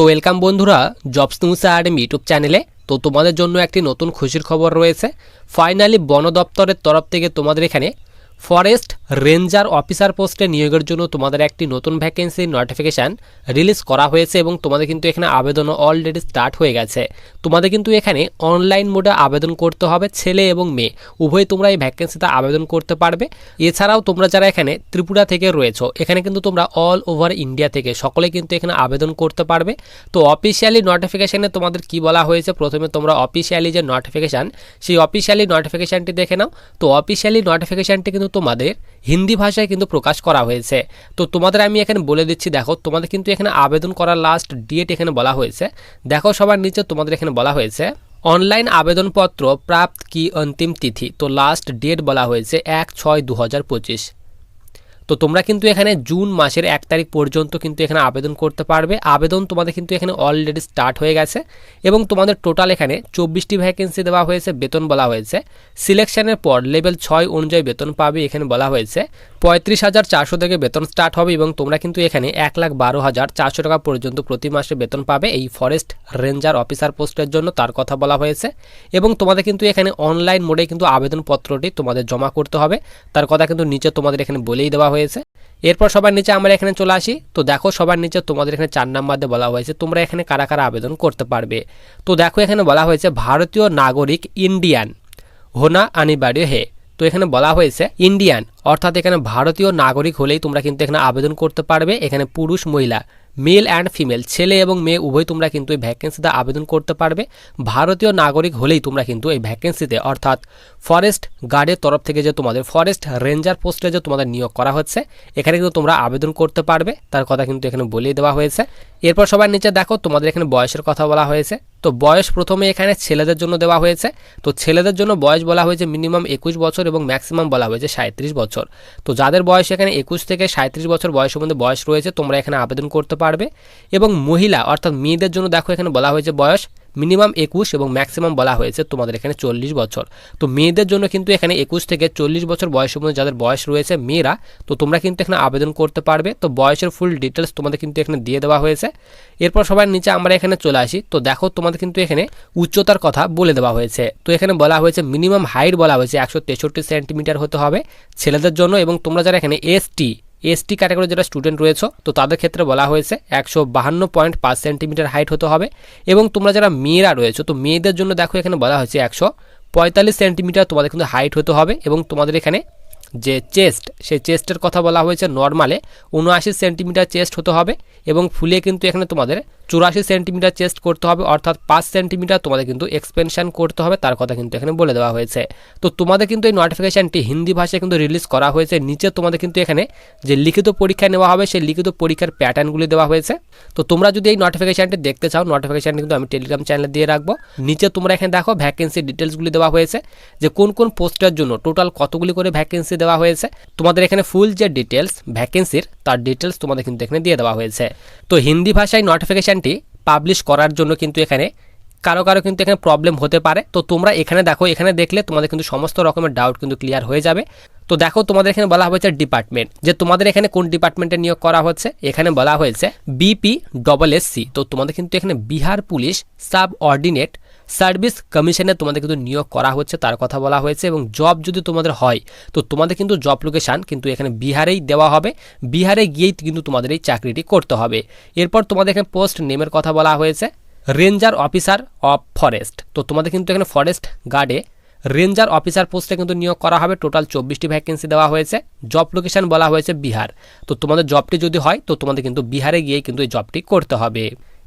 তো ওয়েলকাম বন্ধুরা jobs news অ্যাডেম YouTube চ্যানেলে তো তোমাদের জন্য একটি নতুন খুশির খবর রয়েছে। ফাইনালি বন দপ্তরের তরফ থেকে তোমাদের এখানে ফরেস্ট রেঞ্জার অফিসার পোস্টে নিয়োগের জন্য তোমাদের একটি নতুন ভ্যাকেন্সি নোটিফিকেশান রিলিজ করা হয়েছে এবং তোমাদের কিন্তু এখানে আবেদনও অলরেডি স্টার্ট হয়ে গেছে। তোমাদের কিন্তু এখানে অনলাইন মোডে আবেদন করতে হবে ছেলে এবং মেয়ে। উভয় তোমরা এই ভ্যাকেন্সিতে আবেদন করতে পারবে। এছাড়াও তোমরা যারা এখানে ত্রিপুরা থেকে রয়েছো, এখানে কিন্তু তোমরা অল ওভার ইন্ডিয়া থেকে সকলে কিন্তু এখানে আবেদন করতে পারবে। তো অফিসিয়ালি নোটিফিকেশানে তোমাদের কি বলা হয়েছে? প্রথমে তোমরা অফিসিয়ালি যে নোটিফিকেশান সেই অফিসিয়ালি নোটিফিকেশানটি দেখে নাও। তো অফিসিয়ালি নোটিফিকেশানটি কিন্তু তোমাদের হিন্দি ভাষায় কিন্তু প্রকাশ করা হয়েছে। তো তোমাদের আমি এখানে বলে দিচ্ছি, দেখো, তোমাদের কিন্তু এখানে আবেদন করার লাস্ট ডেট এখানে বলা হয়েছে। দেখো সবার নিচে তোমাদের এখানে বলা হয়েছে, অনলাইন আবেদনপত্র প্রাপ্ত কি অন্তিম তিথি? তো লাস্ট ডেট বলা হয়েছে এক ছয় দু তো তোমরা কিন্তু এখানে জুন মাসের এক তারিখ পর্যন্ত কিন্তু এখানে আবেদন করতে পারবে। আবেদন তোমাদের কিন্তু এখানে অলরেডি স্টার্ট হয়ে গেছে এবং তোমাদের টোটাল এখানে চব্বিশটি ভ্যাকেন্সি দেওয়া হয়েছে, বেতন বলা হয়েছে। সিলেকশনের পর লেভেল ছয় অনুযায়ী বেতন পাবে এখানে বলা হয়েছে। পঁয়ত্রিশ হাজার চারশো থেকে বেতন স্টার্ট হবে এবং তোমরা কিন্তু এখানে এক লাখ বারো হাজার চারশো টাকা পর্যন্ত প্রতি মাসে বেতন পাবে এই ফরেস্ট রেঞ্জার অফিসার পোস্টের জন্য, তার কথা বলা হয়েছে। এবং তোমাদের কিন্তু এখানে অনলাইন মোডে কিন্তু আবেদনপত্রটি তোমাদের জমা করতে হবে। তার কথা কিন্তু নিচে তোমাদের এখানে বলেই দেওয়া হয়েছে। এরপর সবার নিচে আমরা এখানে চলে আসি। তো দেখো সবার নিচে তোমাদের এখানে চার নাম্বার দিয়ে বলা হয়েছে, তোমরা এখানে কারা কারা আবেদন করতে পারবে? তো দেখো এখানে বলা হয়েছে, ভারতীয় নাগরিক ইন্ডিয়ান, হোনা আনিবার্য হে। তো এখানে বলা হয়েছে, ইন্ডিয়ান, অর্থাৎ এখানে ভারতীয় নাগরিক হলেই তোমরা কিন্তু এখানে আবেদন করতে পারবে, এখানে পুরুষ, মহিলা। মেল অ্যান্ড ফিমেল ছেলে এবং মেয়ে, উভয় তোমরা কিন্তু এই ভ্যাকেন্সিতে আবেদন করতে পারবে। ভারতীয় নাগরিক হলেই তোমরা কিন্তু এই ভ্যাকেন্সিতে অর্থাৎ ফরেস্ট গার্ডের তরফ থেকে যে তোমাদের ফরেস্ট রেঞ্জার পোস্টে যে তোমাদের নিয়োগ করা হচ্ছে, এখানে কিন্তু তোমরা আবেদন করতে পারবে। তার কথা কিন্তু এখানে বলিয়ে দেওয়া হয়েছে। এরপর সবার নিচে দেখো, তোমাদের এখানে বয়সের কথা বলা হয়েছে। তো বয়স প্রথমে এখানে ছেলেদের জন্য দেওয়া হয়েছে। তো ছেলেদের জন্য বয়স বলা হয়েছে মিনিমাম একুশ বছর এবং ম্যাক্সিমাম বলা হয়েছে সাঁত্রিশ বছর। তো যাদের বয়স এখানে একুশ থেকে সাঁত্রিশ বছর বয়সের মধ্যে বয়স রয়েছে, তোমরা এখানে আবেদন করতে পারবে। এবং মহিলা, অর্থাৎ মেয়েদের জন্য দেখো এখানে বলা হয়েছে বয়স মিনিমাম একুশ এবং ম্যাক্সিমাম বলা হয়েছে তোমাদের এখানে চল্লিশ বছর। তো মেয়েদের জন্য কিন্তু এখানে একুশ থেকে চল্লিশ বছর বয়সের মধ্যে যাদের বয়স রয়েছে মেয়েরা, তো তোমরা কিন্তু এখানে আবেদন করতে পারবে। তো বয়সের ফুল ডিটেলস তোমাদের কিন্তু এখানে দিয়ে দেওয়া হয়েছে। এরপর সবার নিচে আমরা এখানে চলে আসি। তো দেখো তোমাদের কিন্তু এখানে উচ্চতার কথা বলে দেওয়া হয়েছে। তো এখানে বলা হয়েছে মিনিমাম হাইট বলা হয়েছে, একশো তেষট্টি সেন্টিমিটার হতে হবে ছেলেদের জন্য এবং তোমরা যারা এখানে এসটি এসটি ক্যাটাগরি যারা স্টুডেন্ট রয়েছে, তো তাদের ক্ষেত্রে বলা হয়েছে একশো বাহান্ন পয়েন্ট পাঁচ সেন্টিমিটার হাইট হতে হবে এবং তোমরা যারা মেয়েরা রয়েছে, তো মেয়েদের জন্য দেখো এখানে বলা হয়েছে একশো পঁয়তাল্লিশ সেন্টিমিটার তোমাদের কিন্তু হাইট হতে হবে এবং তোমাদের এখানে যে চেস্ট, সেই চেস্টের কথা বলা হয়েছে নর্মালে উনআশি সেন্টিমিটার চেস্ট হতে হবে এবং ফুলে কিন্তু এখানে তোমাদের চুরাশি সেন্টিমিটার চেস্ট করতে হবে, অর্থাৎ পাঁচ সেন্টিমিটার তোমাদের কিন্তু এক্সপেনশন করতে হবে, তার কথা কিন্তু এখানে বলে দেওয়া হয়েছে। তো তোমাদের কিন্তু এই নোটিফিকেশানটি হিন্দি ভাষায় কিন্তু রিলিজ করা হয়েছে, নিচে তোমাদের কিন্তু এখানে যে লিখিত পরীক্ষা নেওয়া হবে, সেই লিখিত পরীক্ষার প্যাটার্নগুলি দেওয়া হয়েছে। তো তোমরা যদি এই নোটিফিকেশানটি দেখতে চাও নোটিফিকেশানটি কিন্তু আমি টেলিগ্রাম চ্যানেলে দিয়ে রাখব। নিচে তোমরা এখানে দেখো ভ্যাকেন্সি ডিটেলসগুলি দেওয়া হয়েছে, যে কোন কোন পোস্টের জন্য টোটাল কতগুলি করে ভ্যাকেন্সি দেওয়া হয়েছে। তোমাদের এখানে ফুল যে ডিটেলস ভ্যাকেন্সির তার ডিটেলস তোমাদের কিন্তু এখানে দিয়ে দেওয়া হয়েছে। তো হিন্দি ভাষায় নোটিফিকেশানটি পাবলিশ করার জন্য কিন্তু এখানে কারও কারও কিন্তু এখানে প্রবলেম হতে পারে। তো তোমরা এখানে দেখো, এখানে দেখলে তোমাদের কিন্তু সমস্ত রকমের ডাউট কিন্তু ক্লিয়ার হয়ে যাবে। তো দেখো, তোমাদের এখানে বলা হয়েছে ডিপার্টমেন্ট যে তোমাদের এখানে কোন ডিপার্টমেন্টে নিয়োগ করা হচ্ছে? এখানে বলা হয়েছে বিপি ডবল এস সি তো তোমাদের কিন্তু এখানে Bihar police subordinate service কমিশনে তোমাদের কিন্তু নিয়োগ করা হচ্ছে, তার কথা বলা হয়েছে এবং জব যদি তোমাদের হয়, তো তোমাদের কিন্তু জব লোকেশান কিন্তু এখানে বিহারেই দেওয়া হবে। বিহারে গিয়েই কিন্তু তোমাদের এই চাকরিটি করতে হবে। এরপর তোমাদের এখানে পোস্ট নেমের কথা বলা হয়েছে রেঞ্জার অফিসার অফ ফরেস্ট তো তোমাদের কিন্তু এখানে ফরেস্ট গার্ডে রেঞ্জার অফিসার পোস্টে কিন্তু নিয়োগ করা হবে। টোটাল চব্বিশটি ভ্যাকেন্সি দেওয়া হয়েছে। জব লোকেশান বলা হয়েছে বিহার। তো তোমাদের জবটি যদি হয়, তো তোমাদের কিন্তু বিহারে গিয়েই কিন্তু এই জবটি করতে হবে।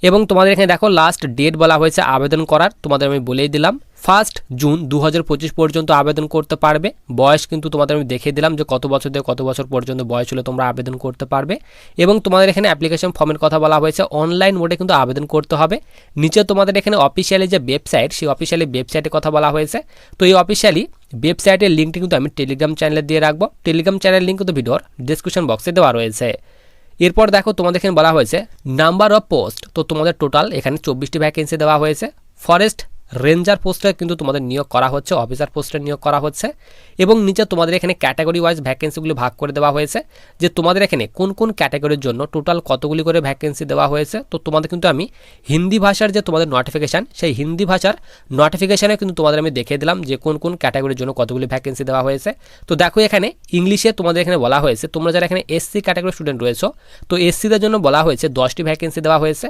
এবং তোমাদের এখানে দেখো লাস্ট ডেট বলা হয়েছে আবেদন করার। তোমাদের আমি বলেই দিলাম ফার্স্ট জুন দু হাজার পঁচিশ পর্যন্ত আবেদন করতে পারবে। বয়স কিন্তু তোমাদের আমি দেখিয়ে দিলাম যে কত বছর থেকে কত বছর পর্যন্ত বয়স হলে তোমরা আবেদন করতে পারবে। এবং তোমাদের এখানে অ্যাপ্লিকেশন ফর্মের কথা বলা হয়েছে অনলাইন মোডে কিন্তু আবেদন করতে হবে। নিচে তোমাদের এখানে অফিসিয়ালি যে ওয়েবসাইট সেই অফিসিয়ালি ওয়েবসাইটের কথা বলা হয়েছে। তো এই অফিসিয়ালি ওয়েবসাইটের লিঙ্কটি কিন্তু আমি টেলিগ্রাম চ্যানেলে দিয়ে রাখব। টেলিগ্রাম চ্যানেল লিঙ্ক কিন্তু ভিডিওর ডিসক্রিপশন বক্সে দেওয়া রয়েছে। এরপর দেখো তোমাদের এখানে বলা হয়েছে নাম্বার অফ পোস্ট তো তোমাদের টোটাল এখানে চব্বিশটি ভ্যাকেন্সি দেওয়া হয়েছে। ফরেস্ট রেঞ্জার পোস্টে কিন্তু তোমাদের নিয়োগ করা হচ্ছে, অফিসার পোস্টে নিয়োগ করা হচ্ছে এবং নিচে তোমাদের এখানে ক্যাটাগরি ওয়াইজ ভ্যাকেন্সিগুলি ভাগ করে দেওয়া হয়েছে। যে তোমাদের এখানে কোন কোন ক্যাটাগরির জন্য টোটাল কতগুলি করে ভ্যাকেন্সি দেওয়া হয়েছে, তো তোমাদের কিন্তু আমি হিন্দি ভাষার যে তোমাদের নোটিফিকেশান সেই হিন্দি ভাষার নোটিফিকেশানে কিন্তু তোমাদের আমি দেখিয়ে দিলাম যে কোন কোন ক্যাটাগরির জন্য কতগুলি ভ্যাকেন্সি দেওয়া হয়েছে। তো দেখো এখানে ইংলিশে তোমাদের এখানে বলা হয়েছে, তোমরা যারা এখানে এসসি ক্যাটাগরি স্টুডেন্ট রয়েছো, তো এসসিদের জন্য বলা হয়েছে দশটি ভ্যাকেন্সি দেওয়া হয়েছে।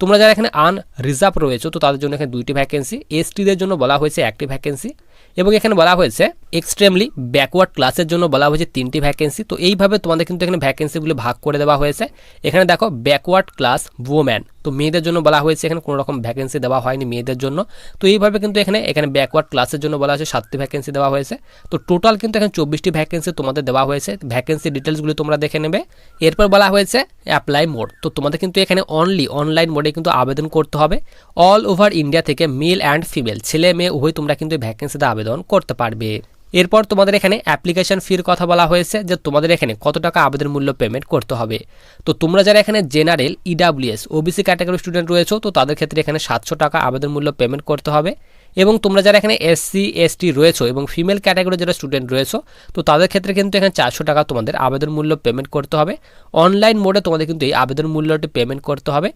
তোমরা যারা এখানে আন রিজার্ভ রয়েছে, তো তাদের জন্য এখানে দুইটি ভ্যাকেন্সি এসটিদের জন্য বলা হয়েছে একটি ভ্যাকেন্সি এবং এখানে বলা হয়েছে এক্সট্রিমলি ব্যাকওয়ার্ড ক্লাসের জন্য বলা হয়েছে তিনটি ভ্যাকেন্সি তো এইভাবে তোমাদের কিন্তু এখানে ভ্যাকেন্সিগুলি ভাগ করে দেওয়া হয়েছে। এখানে দেখো ব্যাকওয়ার্ড ক্লাস ওম্যান তো মেয়েদের জন্য বলা হয়েছে এখানে কোনো রকম ভ্যাকেন্সি দেওয়া হয়নি মেয়েদের জন্য। তো এইভাবে কিন্তু এখানে এখানে ব্যাকওয়ার্ড ক্লাসের জন্য বলা হয়েছে, সাতটি ভ্যাকেন্সি দেওয়া হয়েছে। তো টোটাল কিন্তু এখানে চব্বিশটি ভ্যাকেন্সি তোমাদের দেওয়া হয়েছে। ভ্যাকেন্সি ডিটেলসগুলি তোমরা দেখে নেবে। এরপর বলা হয়েছে অ্যাপ্লাই মোড তো তোমাদের কিন্তু এখানে অনলি অনলাইন মোডে কিন্তু আবেদন করতে হবে। অল ওভার ইন্ডিয়া থেকে মেল অ্যান্ড ফিমেল ছেলে মেয়ে উভয় তোমরা কিন্তু ভ্যাকেন্সিতে আবেদন করতে পারবে। এরপর তোমাদের এখানে অ্যাপ্লিকেশন ফির কথা বলা হয়েছে যে তোমাদের এখানে কত টাকা আবেদন মূল্য পেমেন্ট করতে হবে। তো তোমরা যারা এখানে general EWS OBC category student রয়েছো, তো তাদের ক্ষেত্রে এখানে সাতশো টাকা আবেদন মূল্য পেমেন্ট করতে হবে। এবং তোমরা যারা এখানে এসসি এসটি রয়েছো এবং ফিমেল ক্যাটাগরি যারা স্টুডেন্ট রয়েছো, তো তাদের ক্ষেত্রে কিন্তু এখানে চারশো টাকা তোমাদের আবেদন মূল্য পেমেন্ট করতে হবে। অনলাইন মোডে তোমাদের কিন্তু এই আবেদন মূল্যটি পেমেন্ট করতে হবে।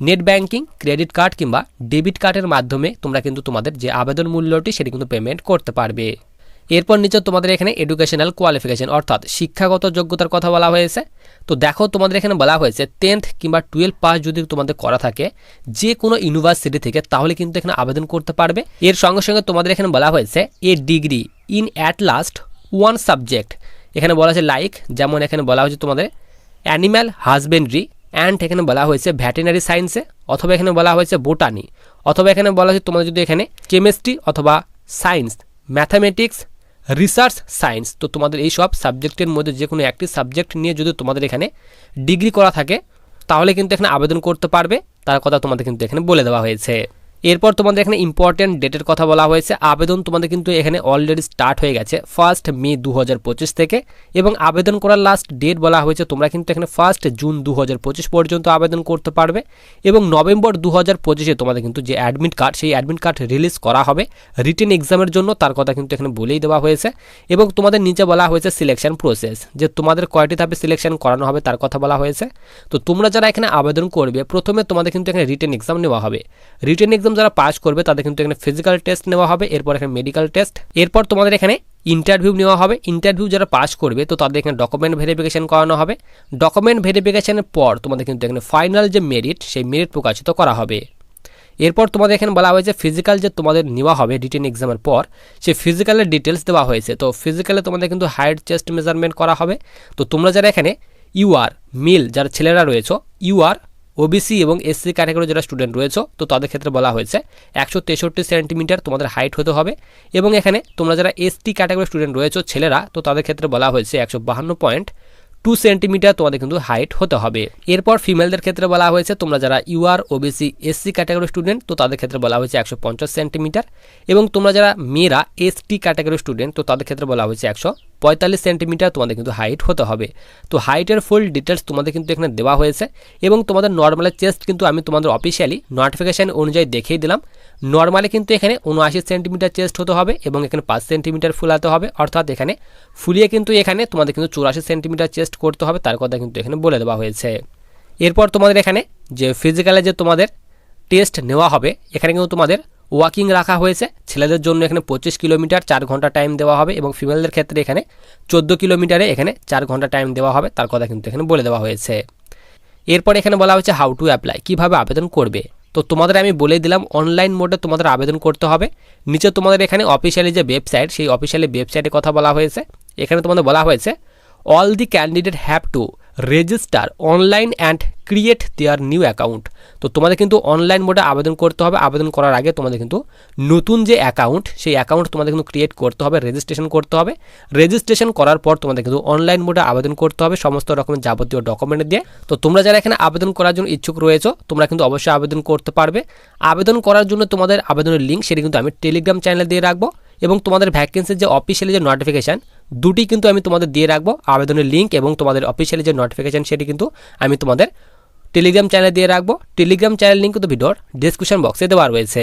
নেট ব্যাঙ্কিং ক্রেডিট কার্ড কিংবা ডেবিট কার্ডের মাধ্যমে তোমরা কিন্তু তোমাদের যে আবেদন মূল্যটি সেটি কিন্তু পেমেন্ট করতে পারবে। এরপর নিচে তোমাদের এখানে এডুকেশনাল কোয়ালিফিকেশন অর্থাৎ শিক্ষাগত যোগ্যতার কথা বলা হয়েছে। তো দেখো তোমাদের এখানে বলা হয়েছে টেন্থ কিংবা টুয়েলভ পাস যদি তোমাদের করা থাকে, যে কোনো ইউনিভার্সিটি থেকে, তাহলে কিন্তু এখানে আবেদন করতে পারবে। এর সঙ্গে সঙ্গে তোমাদের এখানে বলা হয়েছে a degree in at least one subject এখানে বলা হয়েছে লাইক যেমন এখানে বলা হয়েছে তোমাদের অ্যানিম্যাল হাজবেন্ড্রি অ্যান্ড এখানে বলা হয়েছে ভ্যাটেনারি সায়েন্সে অথবা এখানে বলা হয়েছে বোটানি অথবা এখানে বলা হয়েছে তোমাদের যদি এখানে কেমিস্ট্রি অথবা সায়েন্স ম্যাথামেটিক্স রিসার্চ সায়েন্স তো তোমাদের এই সব সাবজেক্টের মধ্যে যে কোনো একটি সাবজেক্ট নিয়ে যদি তোমাদের এখানে ডিগ্রি করা থাকে, তাহলে কিন্তু এখানে আবেদন করতে পারবে। তার কথা তোমাদের কিন্তু এখানে বলে দেওয়া হয়েছে। এরপর তোমাদের এখানে ইম্পর্টেন্ট ডেটের কথা বলা হয়েছে। আবেদন তোমাদের কিন্তু এখানে অলরেডি স্টার্ট হয়ে গেছে ফার্স্ট মে দু হাজার পঁচিশ থেকে। এবং আবেদন করার লাস্ট ডেট বলা হয়েছে, তোমরা কিন্তু এখানে ফার্স্ট জুন দু হাজার পঁচিশ পর্যন্ত আবেদন করতে পারবে। এবং নভেম্বর দু হাজার পঁচিশে তোমাদের কিন্তু যে অ্যাডমিট কার্ড সেই অ্যাডমিট কার্ড রিলিজ করা হবে। রিটেন এক্সামের জন্য তার কথা কিন্তু এখানে বলেই দেওয়া হয়েছে। এবং তোমাদের নিচে বলা হয়েছে সিলেকশন প্রসেস যে তোমাদের কয়টি ধাপে সিলেকশন করানো হবে তার কথা বলা হয়েছে। তো তোমরা যারা এখানে আবেদন করবে, প্রথমে তোমাদের কিন্তু এখানে রিটেন এক্সাম নেওয়া হবে। রিটেন এক্সাম যারা পাস করবে, তাদের কিন্তু এখানে ফিজিক্যাল টেস্ট নেওয়া হবে, এরপর এখানে মেডিকেল টেস্ট এরপর তোমাদের এখানে ইন্টারভিউ নেওয়া হবে। ইন্টারভিউ যারা পাস করবে, তো তাদের এখানে ডকুমেন্ট ভেরিফিকেশন করানো হবে। ডকুমেন্ট ভেরিফিকেশনের পর তোমাদের কিন্তু এখানে ফাইনাল যে মেরিট সেই মেরিট প্রকাশিত করা হবে। এরপর তোমাদের এখানে বলা হয়েছে ফিজিক্যাল যে তোমাদের নেওয়া হবে রিটেন এক্সামের পর, সেই ফিজিক্যালের ডিটেলস দেওয়া হয়েছে। তো ফিজিক্যালে তোমাদের কিন্তু হাইট চেস্ট মেজারমেন্ট করা হবে। তো তোমরা যারা এখানে ইউআর মিল যারা ছেলেরা রয়েছে ইউআর ওবিসি এবং এসসি ক্যাটাগরি যারা স্টুডেন্ট রয়েছে, তো তাদের ক্ষেত্রে বলা হয়েছে একশো তেষট্টি সেন্টিমিটার তোমাদের হাইট হতে হবে এবং এখানে তোমরা যারা এসটি ক্যাটাগরি স্টুডেন্ট রয়েছে ছেলেরা, তো তাদের ক্ষেত্রে বলা হয়েছে একশো বাহান্ন পয়েন্ট টু সেন্টিমিটার তোমাদের কিন্তু হাইট হতে হবে। এরপর ফিমেলদের ক্ষেত্রে বলা হয়েছে তোমরা যারা UR OBC SC category student তো তাদের ক্ষেত্রে বলা হয়েছে একশো পঞ্চাশ সেন্টিমিটার এবং তোমরা যারা মেয়েরা এসটি ক্যাটাগরি স্টুডেন্ট তো তাদের ক্ষেত্রে বলা হয়েছে একশো পঁয়তাল্লিশ সেন্টিমিটার তোমাদের কিন্তু হাইট হতে হবে। তো হাইটের ফুল ডিটেলস তোমাদের কিন্তু এখানে দেওয়া হয়েছে এবং তোমাদের নর্মালের চেস্ট কিন্তু আমি তোমাদের অফিসিয়ালি নোটিফিকেশান অনুযায়ী দেখিয়ে দিলাম। নর্মালি কিন্তু এখানে উনআশি সেন্টিমিটার চেস্ট হতে হবে এবং এখানে পাঁচ সেন্টিমিটার ফুলাতে হবে। অর্থাৎ এখানে ফুলিয়ে কিন্তু এখানে তোমাদের কিন্তু চুরাশি সেন্টিমিটার চেস্ট করতে হবে, তার কথা কিন্তু এখানে বলে দেওয়া হয়েছে। এরপর তোমাদের এখানে যে ফিজিক্যালে যে তোমাদের টেস্ট নেওয়া হবে, এখানে কিন্তু তোমাদের ওয়াকিং রাখা হয়েছে। ছেলেদের জন্য এখানে পঁচিশ কিলোমিটার চার ঘণ্টা টাইম দেওয়া হবে এবং ফিমেলদের ক্ষেত্রে এখানে চোদ্দ কিলোমিটারে এখানে চার ঘণ্টা টাইম দেওয়া হবে। তার কথা কিন্তু এখানে বলে দেওয়া হয়েছে। এরপর এখানে বলা হয়েছে হাউ টু অ্যাপ্লাই কীভাবে আবেদন করবে। তো তোমাদের আমি বলে দিলাম অনলাইন মোডে তোমাদের আবেদন করতে হবে। নিচে তোমাদের এখানে অফিসিয়ালি যে ওয়েবসাইট সেই অফিসিয়ালি ওয়েবসাইটের কথা বলা হয়েছে। এখানে তোমাদের বলা হয়েছে all the candidate have to register online and create their new account তো তোমাদের কিন্তু অনলাইন মোডে আবেদন করতে হবে। আবেদন করার আগে তোমাদের কিন্তু নতুন যে অ্যাকাউন্ট সেই অ্যাকাউন্ট তোমাদের কিন্তু ক্রিয়েট করতে হবে রেজিস্ট্রেশন করতে হবে। রেজিস্ট্রেশন করার পর তোমাদের কিন্তু অনলাইন মোডে আবেদন করতে হবে সমস্ত রকমের যাবতীয় ডকুমেন্ট দিয়ে। তো তোমরা যারা এখানে আবেদন করার জন্য ইচ্ছুক রয়েছো, তোমরা কিন্তু অবশ্যই আবেদন করতে পারবে। আবেদন করার জন্য তোমাদের আবেদনের লিঙ্ক সেটি কিন্তু আমি টেলিগ্রাম চ্যানেলে দিয়ে রাখব। এবং তোমাদের ভ্যাকেন্সির যে অফিসিয়ালি যে নোটিফিকেশান দুটি কিন্তু আমি তোমাদের দিয়ে রাখব। আবেদনের লিঙ্ক এবং তোমাদের অফিসিয়ালি যে নোটিফিকেশান সেটি কিন্তু আমি তোমাদের টেলিগ্রাম চ্যানেলে দিয়ে রাখব। টেলিগ্রাম চ্যানেল লিঙ্ক কিন্তু ভিডিওর ডিসক্রিপশন বক্সে দেওয়া রয়েছে।